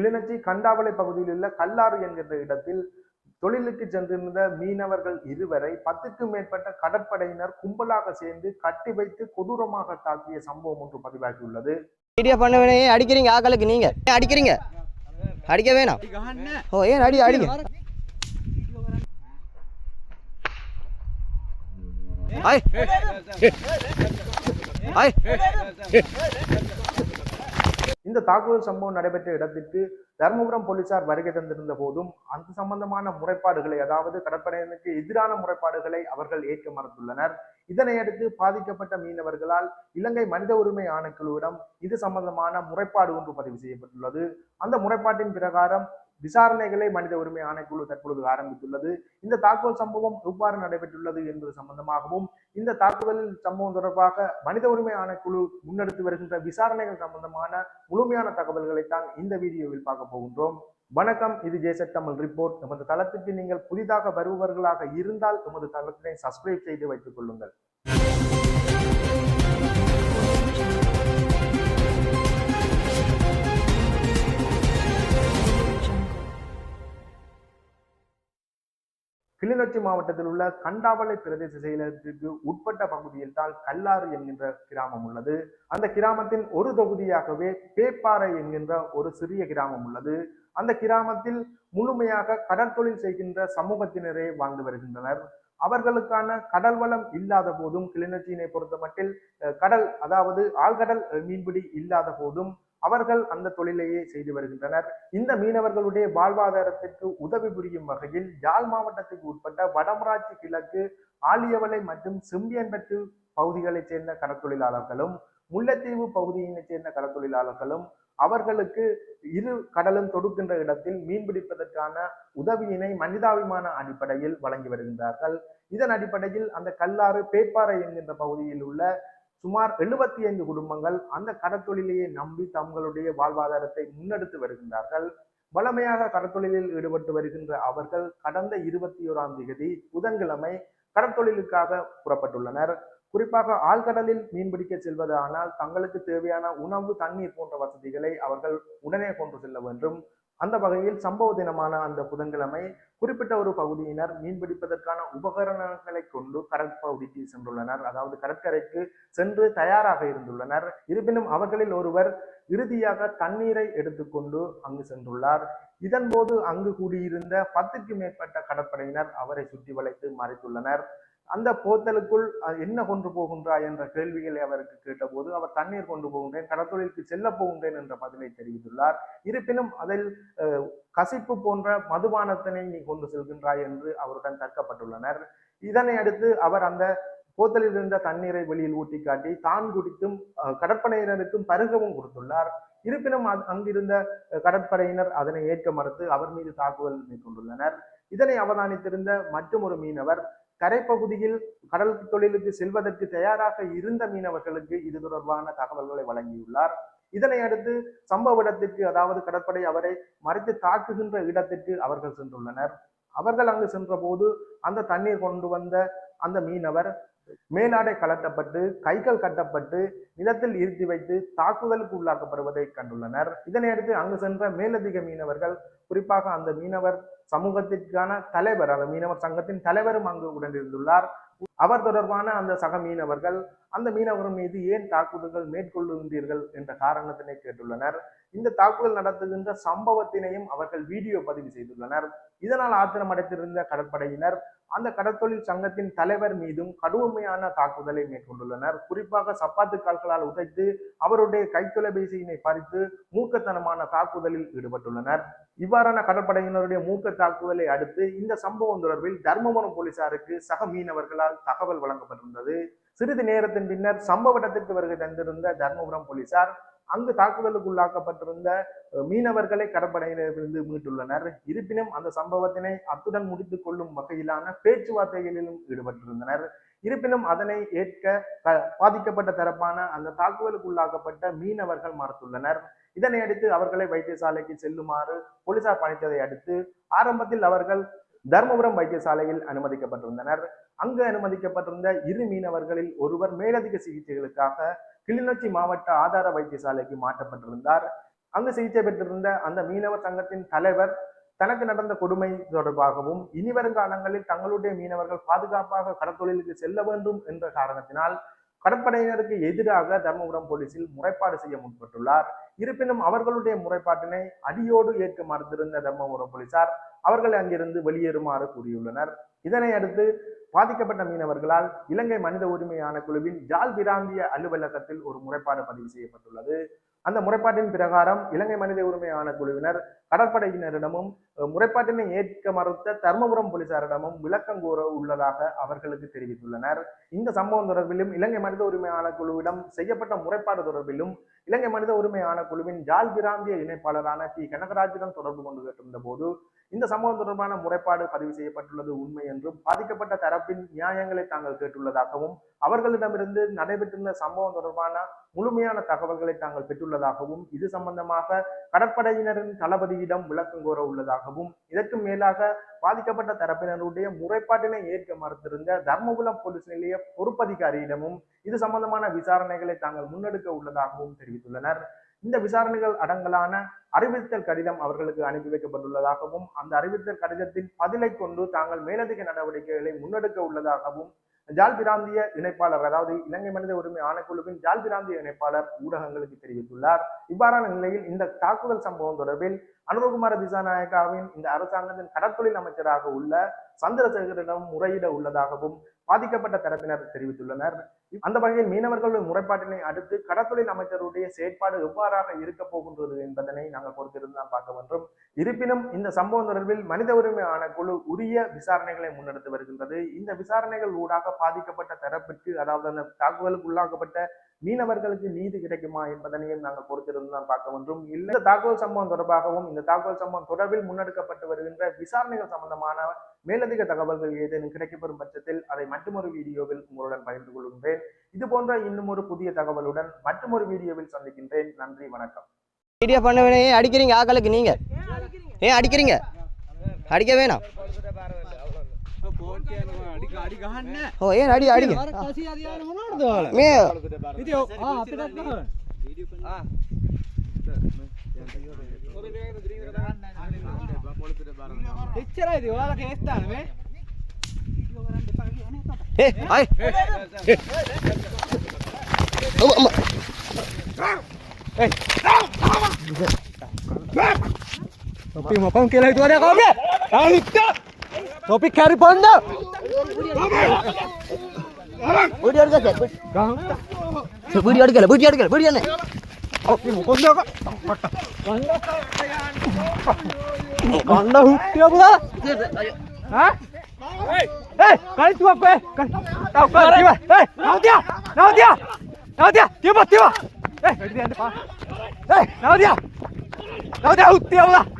கிளிநொச்சி கண்டாவளை பகுதியில் உள்ள கல்லாறு என்கின்ற இடத்தில் தொழிலுக்கு சென்றிருந்த மீனவர்கள் இருவரை பத்துக்கும் மேற்பட்ட கடற்படையினர் கும்பலாக சேர்ந்து கட்டி வைத்து கொடூரமாக தாக்கிய சம்பவம் ஒன்று பதிவாகியுள்ளது. பண்ண அடிக்கிறீங்க ஆக்களுக்கு நீங்க. ஏன் அடிக்கிறீங்க? அடிக்க வேணாம். ஓ ஏன் அடி அடிங்க. ஐய் ஐய் இந்த தாக்குதல் சம்பவம் நடைபெற்ற இடத்திற்கு தருமபுரம் போலீசார் வருகை தந்திருந்த போதும் அந்த சம்பந்தமான முறைப்பாடுகளை அதாவது கடற்படையினருக்கு எதிரான முறைப்பாடுகளை அவர்கள் ஏற்க மறுத்துள்ளனர். இதனையடுத்து பாதிக்கப்பட்ட மீனவர்களால் இலங்கை மனித உரிமை ஆணைக்குழுவிடம் இது சம்பந்தமான முறைப்பாடு ஒன்று பதிவு செய்யப்பட்டுள்ளது. அந்த முறைப்பாட்டின் பிரகாரம் விசாரணைகளை மனித உரிமை ஆணைக்குழு தற்பொழுது ஆரம்பித்துள்ளது. இந்த தாக்குதல் சம்பவம் எவ்வாறு நடைபெற்றுள்ளது என்பது சம்பந்தமாகவும் இந்த தாக்குதல் சம்பவம் தொடர்பாக மனித உரிமை ஆணைக்குழு முன்னெடுத்து வருகின்ற விசாரணைகள் சம்பந்தமான முழுமையான தகவல்களை தான் இந்த வீடியோவில் பார்க்க போகின்றோம். வணக்கம் இது ஜேசட் தமிழ் ரிப்போர்ட். நமது தளத்துக்கு நீங்கள் புதிதாக வருபவர்களாக இருந்தால் நமது தளத்தினை சப்ஸ்கிரைப் செய்து வைத்துக் கொள்ளுங்கள். கிளிநொச்சி மாவட்டத்தில் உள்ள கண்டாவளை பிரதேச செயலகத்திற்கு உட்பட்ட பகுதியில் தான் கல்லாறு என்கின்ற கிராமம் உள்ளது. அந்த கிராமத்தின் ஒரு தொகுதியாகவே பேப்பாறை என்கின்ற ஒரு சிறிய கிராமம் உள்ளது. அந்த கிராமத்தில் முழுமையாக கடற்தொழில் செய்கின்ற சமூகத்தினரே வாழ்ந்து வருகின்றனர். அவர்களுக்கான கடல் வளம் இல்லாத போதும் கிளிநொச்சியினை பொறுத்த மட்டில் கடல் அதாவது ஆழ்கடல் மீன்பிடி இல்லாத போதும் அவர்கள் அந்த தொழிலையே செய்து வருகின்றனர். இந்த மீனவர்களுடைய வாழ்வாதாரத்திற்கு உதவி புரியும் வகையில் யாழ் மாவட்டத்துக்கு உட்பட்ட வடமராட்சி கிழக்கு ஆலியவளை மற்றும் செம்பியன்பட்டு பகுதிகளைச் சேர்ந்த கடற்தொழிலாளர்களும் முல்லைத்தீவு பகுதியினைச் சேர்ந்த கடற்தொழிலாளர்களும் அவர்களுக்கு இரு கடலும் தொடுக்கின்ற இடத்தில் மீன்பிடிப்பதற்கான உதவியினை மனிதாபிமான அடிப்படையில் வழங்கி வருகின்றார்கள். இதன் அடிப்படையில் அந்த கல்லாறு பேப்பாறை என்கின்ற பகுதியில் உள்ள சுமார் எழுபத்தி ஐந்து குடும்பங்கள் அந்த கடத்தொழிலையே நம்பி தங்களுடைய வாழ்வாதாரத்தை முன்னெடுத்து வருகின்றார்கள். வளமையாக கடற்தொழிலில் ஈடுபட்டு வருகின்ற அவர்கள் கடந்த இருபத்தி ஓராம் தேதி புதன்கிழமை கடற்தொழிலுக்காக புறப்பட்டுள்ளனர். குறிப்பாக ஆழ்கடலில் மீன்பிடிக்க செல்வதானால் தங்களுக்கு தேவையான உணவு தண்ணீர் போன்ற வசதிகளை அவர்கள் உடனே கொண்டு செல்ல வேண்டும். அந்த வகையில் சம்பவ தினமான அந்த புதன்கிழமை குறிப்பிட்ட ஒரு பகுதியினர் மீன்பிடிப்பதற்கான உபகரணங்களை கொண்டு கடற்பகுதிக்கு சென்றுள்ளனர். அதாவது கடற்கரைக்கு சென்று தயாராக இருந்துள்ளனர். இருப்பினும் அவர்களில் ஒருவர் இறுதியாக தண்ணீரை எடுத்துக்கொண்டு அங்கு சென்றுள்ளார். இதன்போது அங்கு கூடியிருந்த பத்துக்கு மேற்பட்ட கடற்படையினர் அவரை சுற்றி வளைத்து மறைத்துள்ளனர். அந்த போத்தலுக்குள் என்ன கொண்டு போகின்றாய் என்ற கேள்விகளை அவருக்கு கேட்டபோது அவர் தண்ணீர் கொண்டு போகின்றேன் கடத்தொழிலுக்கு செல்ல போகின்றேன் என்ற பதிலை தெரிவித்துள்ளார். இருப்பினும் அதில் கசிப்பு போன்ற மதுபானத்தினை நீ கொண்டு செல்கின்றாய் என்று அவருடன் தர்க்கப்பட்டுள்ளனர். இதனை அடுத்து அவர் அந்த போத்தலில் இருந்த தண்ணீரை வெளியில் ஊட்டி காட்டி தான் குடித்தும் கடற்படையினருக்கும் பருகவும் கொடுத்துள்ளார். இருப்பினும் அங்கிருந்த கடற்படையினர் அதனை ஏற்க மறுத்து அவர் மீது தாக்குதல் மேற்கொண்டுள்ளனர். இதனை அவதானித்திருந்த மற்றும் ஒரு மீனவர் கரைப்பகுதியில் கடல் தொழிலுக்கு செல்வதற்கு தயாராக இருந்த மீனவர்களுக்கு இது தொடர்பான தகவல்களை வழங்கியுள்ளார். இதனை அடுத்து சம்பவ இடத்திற்கு அதாவது கடற்படை அவரை மறைத்து தாக்குகின்ற இடத்திற்கு அவர்கள் சென்றுள்ளனர். அவர்கள் அங்கு சென்றபோது அந்த தண்ணீர் கொண்டு வந்த அந்த மீனவர் மேலாடை கலட்டப்பட்டு கைகள் கட்டப்பட்டு நிலத்தில் இருத்தி வைத்து தாக்குதலுக்கு உள்ளாக்கப்படுவதை கண்டுள்ளனர். இதனையடுத்து அங்கு சென்ற மேலதிக மீனவர்கள் குறிப்பாக அந்த மீனவர் சமூகத்திற்கான தலைவர் அந்த மீனவர் சங்கத்தின் தலைவரும் அங்கு உடனிருந்துள்ளார். அவர் தொடர்பான அந்த சக மீனவர்கள் அந்த மீனவர் மீது ஏன் தாக்குதல்கள் மேற்கொள்ளுகின்றீர்கள் என்ற காரணத்தினை கேட்டுள்ளனர். இந்த தாக்குதல் நடத்துகின்ற சம்பவத்தினையும் அவர்கள் வீடியோ பதிவு செய்துள்ளனர். இதனால் ஆத்திரமடைத்திருந்த கடற்படையினர் அந்த கடற்தொழில் சங்கத்தின் தலைவர் மீதும் கடுமையான தாக்குதலை மேற்கொண்டுள்ளனர். குறிப்பாக சப்பாத்து கால்களால் உதைத்து அவருடைய கைத்தொலைபேசியினை பறித்து மூக்கத்தனமான தாக்குதலில் ஈடுபட்டுள்ளனர். இவ்வாறான கடற்படையினருடைய மூக்க தாக்குதலை அடுத்து இந்த சம்பவம் தொடர்பில் தர்மபுரம் போலீசாருக்கு சக மீனவர்களால் தகவல் வழங்கப்பட்டிருந்தது. சிறிது நேரத்தின் பின்னர் சம்பவ இடத்திற்கு வருகை தந்திருந்த தர்மபுரம் போலீசார் அங்கு தாக்குதலுக்கு உள்ளாக்கப்பட்டிருந்த மீனவர்களை கடற்படையினரிலிருந்து மீட்டுள்ளனர். இருப்பினும் அந்த சம்பவத்தினை அத்துடன் முடித்துக் கொள்ளும் வகையிலான பேச்சுவார்த்தைகளிலும் ஈடுபட்டிருந்தனர். இருப்பினும் அதனை ஏற்க பாதிக்கப்பட்ட தரப்பான அந்த தாக்குதலுக்கு உள்ளாக்கப்பட்ட மீனவர்கள் மறுத்துள்ளனர். இதனை அடுத்து அவர்களை வைத்தியசாலைக்கு செல்லுமாறு போலீசார் பணித்ததை அடுத்து ஆரம்பத்தில் அவர்கள் தர்மபுரம் வைத்தியசாலையில் அனுமதிக்கப்பட்டிருந்தனர். அங்கு அனுமதிக்கப்பட்டிருந்த இரு மீனவர்களில் ஒருவர் மேலதிக சிகிச்சைகளுக்காக கிளிநொச்சி மாவட்ட ஆதார வைத்தியசாலைக்கு மாற்றப்பட்டிருந்தார். அங்கு சிகிச்சை பெற்றிருந்த அந்த மீனவர் சங்கத்தின் தலைவர் தனக்கு நடந்த கொடுமை தொடர்பாகவும் இனி வரும் காலங்களில் தங்களுடைய மீனவர்கள் பாதுகாப்பாக கடற்தொழிலுக்கு செல்ல வேண்டும் என்ற காரணத்தினால் கடற்படையினருக்கு எதிராக தர்மபுரம் போலீசில் முறைப்பாடு செய்ய முற்பட்டுள்ளார். இருப்பினும் அவர்களுடைய முறைப்பாட்டினை அடியோடு ஏற்க மறுத்திருந்த தர்மபுரம் போலீசார் அவர்களை அங்கிருந்து வெளியேறுமாறு கூறியுள்ளனர். இதனை அடுத்து பாதிக்கப்பட்ட மீனவர்களால் இலங்கை மனித உரிமை ஆணைக்குழுவின் ஜால் பிராந்திய அலுவலகத்தில் ஒரு முறைப்பாடு பதிவு செய்யப்பட்டுள்ளது. அந்த முறைப்பாட்டின் பிரகாரம் இலங்கை மனித உரிமை ஆணைக்குழுவினர் கடற்படையினரிடமும் முறைப்பாட்டினை ஏற்க மறுத்த தர்மபுரம் போலீசாரிடமும் விளக்கம் கூற உள்ளதாக அவர்களுக்கு தெரிவித்துள்ளனர். இந்த சம்பவம் தொடர்பிலும் இலங்கை மனித உரிமை ஆணைக்குழுவிடம் செய்யப்பட்ட முறைப்பாடு தொடர்பிலும் இலங்கை மனித உரிமை ஆணைக்குழுவின் ஜால் பிராந்திய இணைப்பாளரான டி கனகராஜுடன் தொடர்பு கொண்டு கேட்டிருந்த போது இந்த சம்பவம் தொடர்பான முறைப்பாடு பதிவு செய்யப்பட்டுள்ளது உண்மை என்றும் பாதிக்கப்பட்ட தரப்பின் நியாயங்களை தாங்கள் கேட்டுள்ளதாகவும் அவர்களிடமிருந்து நடைபெற்றிருந்த சம்பவம் தொடர்பான முழுமையான தகவல்களை தாங்கள் பெற்றுள்ளதாகவும் இது சம்பந்தமாக கடற்படையினரின் தளபதியிடம் விளக்கம் கோர உள்ளதாகவும் இதற்கு மேலாக பாதிக்கப்பட்ட தரப்பினருடைய முறைப்பாட்டினை ஏற்க மறுத்திருந்த தர்மபுரம் போலீஸ் நிலைய பொறுப்பதிகாரியிடமும் இது சம்பந்தமான விசாரணைகளை தாங்கள் முன்னெடுக்க உள்ளதாகவும் தெரிவித்துள்ளனர். இந்த விசாரணைகள் அடங்கலான அறிவித்தல் கடிதம் அவர்களுக்கு அனுப்பி வைக்கப்பட்டுள்ளதாகவும் அந்த அறிவித்தல் கடிதத்தின் பதிலை கொண்டு தாங்கள் மேலதிக நடவடிக்கைகளை முன்னெடுக்க உள்ளதாகவும் ஜால் பிராந்திய இணைப்பாளர் அதாவது இலங்கை மனித உரிமை ஆணைக்குழுவின் ஜால் பிராந்திய இணைப்பாளர் ஊடகங்களுக்கு தெரிவித்துள்ளார். இவ்வாறான நிலையில் இந்த தாக்குதல் சம்பவம் தொடர்பில் அனுரகுமார திசாநாயக்காவின் இந்த அரசாங்கத்தின் கடற்தொழில் அமைச்சராக உள்ள சந்திரசேகரிடம் முறையிட உள்ளதாகவும் பாதிக்கப்பட்ட தரப்பினர் தெரிவித்துள்ளனர். அந்த வகையில் மீனவர்களுடைய முறைப்பாட்டினை அடுத்து கடத்தொழில் அமைச்சருடைய செயற்பாடு எவ்வாறாக இருக்க போகின்றது என்பதனை நாங்கள் பொறுத்திருந்து தான் பார்க்க வேண்டும். இருப்பினும் இந்த சம்பவம் தொடர்பில் மனித உரிமை ஆணைக்குழு உரிய விசாரணைகளை முன்னெடுத்து வருகின்றது. இந்த விசாரணைகள் ஊடாக பாதிக்கப்பட்ட தரப்பிற்கு அதாவது அந்த தாக்குதலுக்கு உள்ளாக்கப்பட்ட மீனவர்களுக்கு நீதி கிடைக்குமா என்பதனையும் நாங்கள் பொறுத்திருந்து தான் பார்க்க வேண்டும் இந்த தாக்குதல் சம்பவம் தொடர்பாகவும் இந்த தாக்குதல் சம்பவம் தொடர்பில் முன்னெடுக்கப்பட்டு வருகின்ற விசாரணைகள் சம்பந்தமான மேலதிக தகவல்கள் ஏதேனும் கிடைக்கப்பெறும் பட்சத்தில் அதை மற்றொரு வீடியோவில் உங்களுடன் பகிர்ந்து கொள்கின்றேன். இது போன்ற இன்னும் ஒரு புதிய தகவலுடன் மற்றொரு வீடியோவில் சந்திக்கின்றேன். நன்றி வணக்கம். வீடியோ பண்ண அடிக்கிறீங்க ஆக்களுக்கு நீங்க. ஏன் அடிக்கிறீங்க? அடிக்க வேணாம். ඔය නඩි අඩි මේ එච්චරයි ඔයාලා කේස්ථාන මේ ඒ අයි ඔබ අම්මා. ඒ ඔපි මොකන් කියලා හිතුවද කවුද? ආ හිටා টপিক ক্যারি পড়েন না বুড়ি আড় গেছে বুড়ি আড় গেল বুড়ি আড় গেল বুড়ি আনে কান্না হুটতে হবে হ্যাঁ এই কালি তুই আপে কালি তাও কালি এই নাও দিয়া নাও দিয়া নাও দিয়া দিয়া বা দিয়া এই নাও দিয়া নাও দিয়া হুটতে হবে